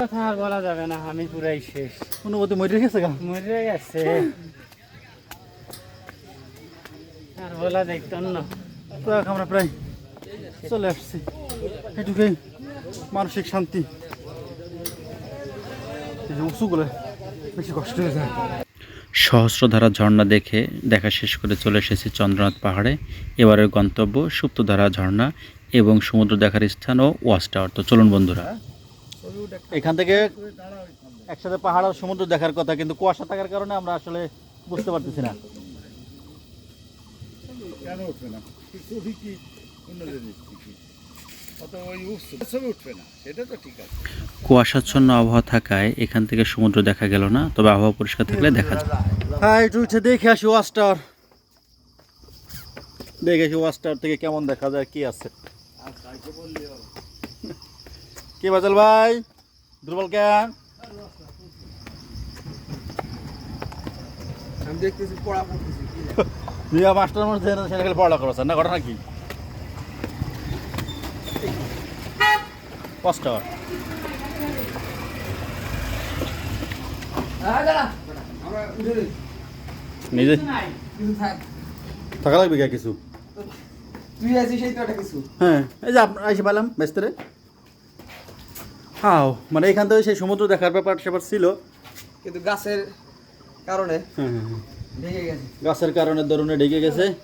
কথা আর বলা যাবে না আমি পুরাই শেষ। অনুমতি মরে গেছে গা? মরে গেছে। আর বলা দেখতো না। আমরা প্রায় চলে আসছি। এটুকুই মানসিক শান্তি। এই যে উঁচুগুলো বেশি কষ্ট হয়ে যায়। সহস্রধারা ঝর্ণা দেখে দেখা শেষ করে চলে এসেছি চন্দ্রনাথ পাহাড়ে। এবারের গন্তব্য সুপ্তধারা ঝর্ণা এবং সমুদ্র দেখার স্থান ও ওয়াচ টাওয়ার। তো চলুন বন্ধুরা। এখান থেকে একসাথে পাহাড় আর সমুদ্র দেখার কথা কিন্তু কুয়াশা থাকার কারণে আমরা আসলে বুঝতে পারতেছি না। কেন উঠবে না? ছবি কি? অন্য জিনিস কি? অত ওই উঠছে ছবি উঠবে না। সেটা তো ঠিক আছে। কুয়াশাচ্ছন্ন আবহাওয়া থাকায় এখান থেকে সমুদ্র দেখা গেল না তবে আবহাওয়া পরিষ্কার থাকলে দেখা যায়। হ্যাঁ একটু উঠে দেখে আসি ওয়াচ টাওয়ার দেখে আসি ওয়াচ টাওয়ার থেকে কেমন দেখা যায় কি আছে। কি বাজাল ভাই? দুর্বল কেন আমি দেখতেছি পড়া পড়তেছি নিয়া মাস্টার সেটা খালি করছেন না ঘটনা কি। নিজে থাকা। লাগবে কে কিছু? তুই আছিস সেই তো একটা কিছু। হ্যাঁ এই যে আপনার এসে পেলাম বেস্তরে হাও মানে এখান থেকে সেই সমুদ্র দেখার ব্যাপার স্যাপার ছিল। কিন্তু গাছের কারণে গেছে। গাছের কারণে দরুনে ঢেকে গেছে।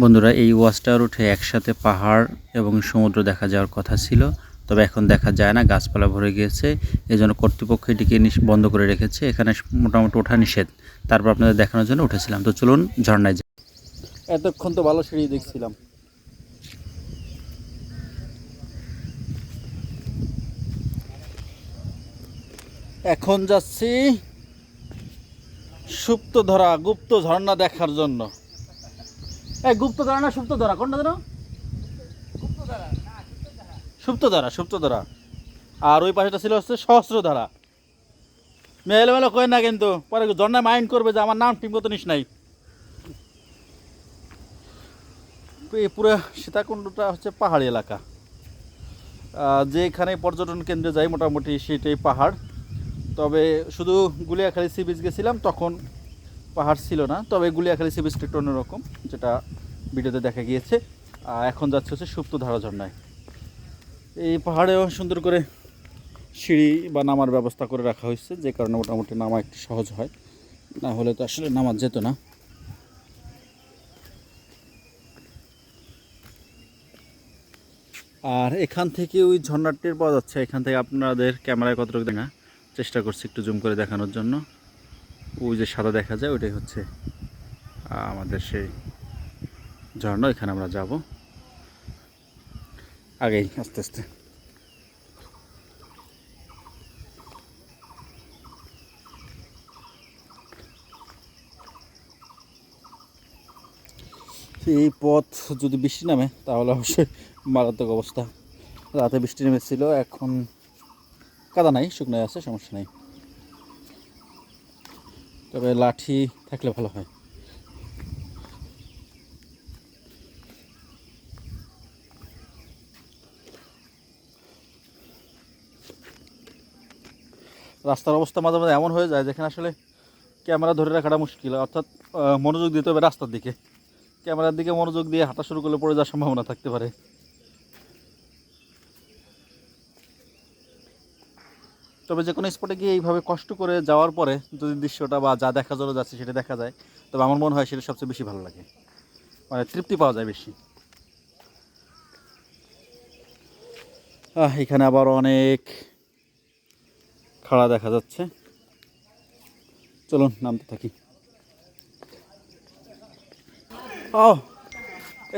বন্ধুরা এই ওয়াচ টাওয়ার উঠে একসাথে পাহাড় এবং সমুদ্র দেখা যাওয়ার কথা ছিল তবে এখন দেখা যায় না গাছপালা ভরে গিয়েছে। এই জন্য কর্তৃপক্ষ এটিকে নিষ- বন্ধ করে রেখেছে। এখানে মোটামুটি ওঠা নিষেধ। তারপর আপনাদের দেখানোর জন্য উঠেছিলাম। তো চলুন ঝর্ণায় যাই। এতক্ষণ তো ভালো সিঁড়ি দেখছিলাম। এখন যাচ্ছি সুপ্ত ধরা গুপ্ত ঝর্ণা দেখার জন্য। এই গুপ্ত ধরা না সুপ্ত ধরা কোনটা ধরো সুপ্ত ধরা সুপ্ত ধরা আর ওই পাশেটা ছিল হচ্ছে সহস্র ধারা মেলে কয় না কিন্তু, পরে ঝর্ণায় মাইন্ড করবে যে আমার নাম ঠিক মতো নিস নাই। এই পুরো সীতাকুণ্ডটা হচ্ছে পাহাড়ি এলাকা। যেখানে পর্যটন কেন্দ্রে যাই, মোটামুটি সেটাই পাহাড়। তবে শুধু গুলিয়াখালী সি বিচ গেছিলাম, তখন পাহাড় ছিল না। তবে গুলিয়াখালী সি বিচটা একটু অন্যরকম, যেটা ভিডিওতে দেখা গিয়েছে। আর এখন যাচ্ছে হচ্ছে সুপ্তধারা ঝর্ণায়। এই পাহাড়েও সুন্দর করে সিঁড়ি বা নামার ব্যবস্থা করে রাখা হয়েছে, যে কারণে মোটামুটি নামা একটু সহজ হয়। না হলে তো আসলে নামা যেত না। আর এখান থেকে ওই ঝর্ণাটির পাওয়া যাচ্ছে, এখান থেকে আপনাদের ক্যামেরায় কতটুকু দেখা চেষ্টা করছি একটু জুম করে দেখানোর জন্য। ওই যে সাদা দেখা যায়, ওইটাই হচ্ছে আমাদের সেই ঝর্ণা এখানে আমরা যাব। আগেই, আস্তে আস্তে। এই পথ যদি বৃষ্টি নামে, তাহলে অবশ্যই মারাত্মক অবস্থা। রাতে বৃষ্টি নেমেছিল, এখন কাদা নাই, শুকনো আছে, সমস্যা নেই। তবে লাঠি থাকলে ভালো হয়। রাস্তার অবস্থা মাঝে মাঝে এমন হয়ে যায় যেখানে আসলে ক্যামেরা ধরে রাখাটা মুশকিল, অর্থাৎ মনোযোগ দিতে হবে রাস্তার দিকে। ক্যামেরার দিকে মনোযোগ দিয়ে হাঁটা শুরু করলে পড়ে যাওয়ার সম্ভাবনা থাকতে পারে। তবে যে কোনো স্পটে গিয়ে এইভাবে কষ্ট করে যাওয়ার পরে যদি দৃশ্যটা বা যা দেখা জন্য যাচ্ছে সেটা দেখা যায়, তবে আমার মনে হয় সেটা সবচেয়ে বেশি ভালো লাগে। মানে তৃপ্তি পাওয়া যায় বেশি। এখানে আবার অনেক খাড়া দেখা যাচ্ছে। চলুন, নামতে থাকি। ও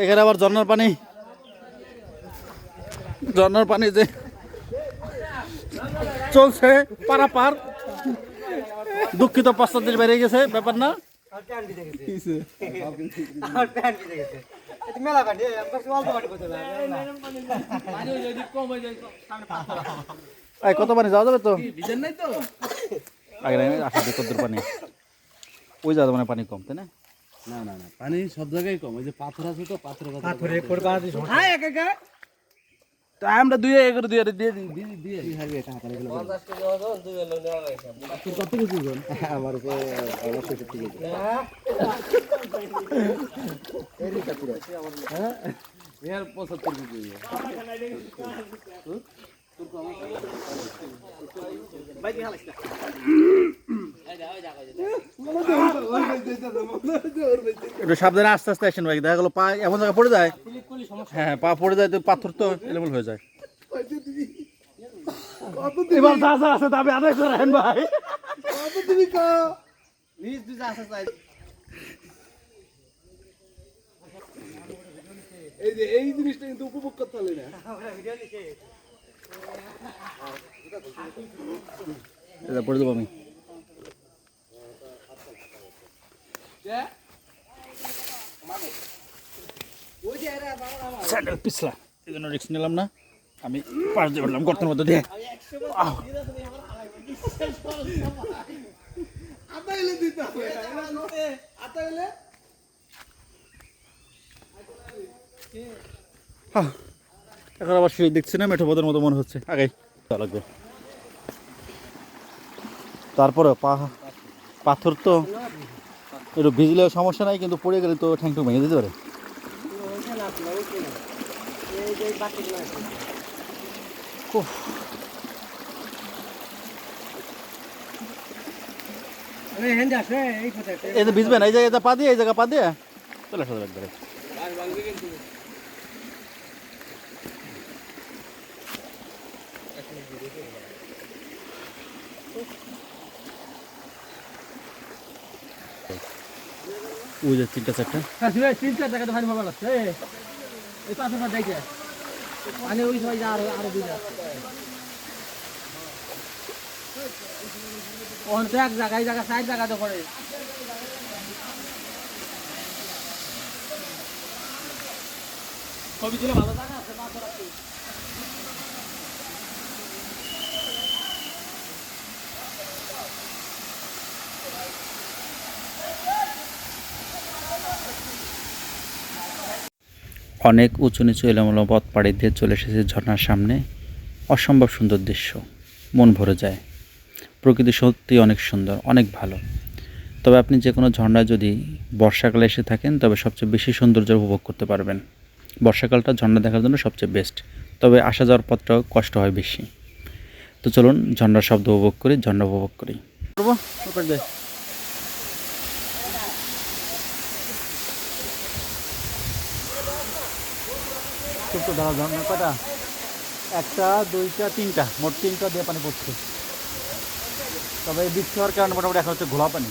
এখানে আবার ঝর্নার পানি। ঝর্নার পানি যে চলছে পারাপার। দুঃখিত পশ্চাৎ বেড়ে গেছে ব্যাপার না। কত পানি যাওয়া যাবে তো? বিজান নাই তো আগে আসা দিই পানি। ওই যাওয়া মানে পানি কম তাই না? না না না পানি সব জায়গায় কম। ওই যে পাথর আছে তো পাথর পাথরে করবা হ্যাঁ একা একা তা আমরা দুই এগারো দুই দিয়ে দিই দিয়ে দিয়ে কত কিছু জন আমার উপরে কেজি। এর পঁচাত্তর কেজি একটু সাবধানে আস্তে আস্তে আসেন ভাই দেখা গেলো পা এমন জায়গায় পড়ে যায়। হ্যাঁ পা পড়ে যায় তো পাথর তো এলেমেল হয়ে যায়। এবার যা যা আছে তবে আদায় করেন ভাই। এই যে এই জিনিসটা কিন্তু উপভোগ করতে হবে না। এটা পড়ে দেবো আমি। স্যান্ডেল পিছলা। এই জন্য রিক্স নিলাম না। আমি পাশ দিয়ে উঠলাম, গর্তের মধ্যে দিয়ে! এখন আবার শুয়ে দেখছি না, মেঠো পদের মতো মনে হচ্ছে। আগাই। লাগবে। তারপরে পাথর তো একটু ভিজলে সমস্যা নাই, কিন্তু পড়ে গেলে তো ঠ্যাং টুং ভেঙে দিতে পারে। এই যে ভিজবে না, এই জায়গায় পা দিয়ে, এই জায়গা পা দিয়ে। চলে আসা যাবে একবারে। ওই যে তিনটা চারটা। তিনটা টাকা তো ভালো ভালো লাগছে এই পাঁচ হাজার দেখে। মানে ওই সময় আরও আরও দুই ওখান তো এক জায়গায় জায়গা সাইড জায়গা তো করে আছে। অনেক উঁচু নিচু এলোমেলো পথ পাড়ি দিয়ে চলে এসেছে ঝর্ণার সামনে। অসম্ভব সুন্দর দৃশ্য। মন ভরে যায়। প্রকৃতি সত্যি অনেক সুন্দর, অনেক ভালো। তবে আপনি যে কোনো ঝর্ণায় যদি বর্ষাকালে এসে থাকেন, তবে সবচেয়ে বেশি সৌন্দর্য উপভোগ করতে পারবেন। বর্ষাকালটা ঝর্ণা দেখার জন্য সবচেয়ে বেস্ট তবে আসা যাওয়ার পথটাও কষ্ট হয় বেশি। তো চলুন ঝর্ণার শব্দ উপভোগ করি, ঝর্ণা উপভোগ করি। খুব দাঁড়া ঝর্ণা কটা? একটা, দুইটা, তিনটা, মোট তিনটা দিয়ে পানি পড়ছে। তবে এই বৃষ্টি হওয়ার কারণে মোটামুটি এখন হচ্ছে ঘোলা পানি।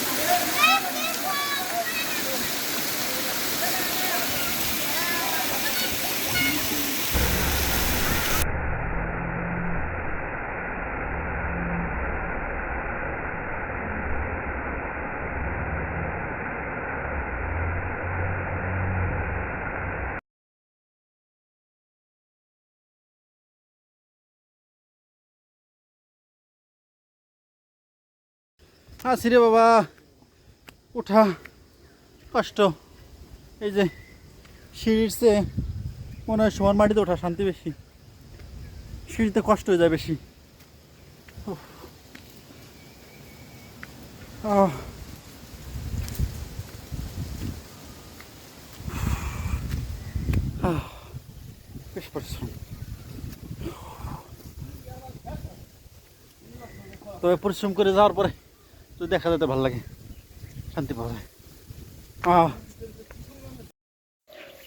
আসি রে বাবা। ওঠা কষ্ট। এই যে সিঁড়ির মনে হয় সমান মাটিতে ওঠা, শান্তি বেশি। সিঁড়িতে কষ্ট হয়ে যায় বেশি। বেশ পরিশ্রম। তবে পরিশ্রম করে যাওয়ার পরে তো দেখা যেতে ভালো লাগে। শান্তি পাওয়া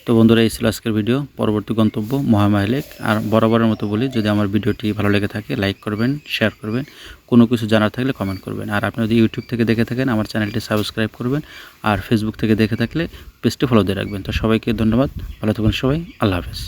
তো বন্ধুরা, এই ছিল আজকের ভিডিও। পরবর্তী গন্তব্য মহামায়া লেক আর বরাবরের মতো বলি, যদি আমার ভিডিওটি ভালো লেগে থাকে, লাইক করবেন, শেয়ার করবেন, কোনো কিছু জানার থাকলে কমেন্ট করবেন। আর আপনি যদি ইউটিউব থেকে দেখে থাকেন, আমার চ্যানেলটি সাবস্ক্রাইব করবেন। আর ফেসবুক থেকে দেখে থাকলে পেজটি ফলো দিয়ে রাখবেন। তো সবাইকে ধন্যবাদ। ভালো থাকুন সবাই। আল্লাহ হাফেজ।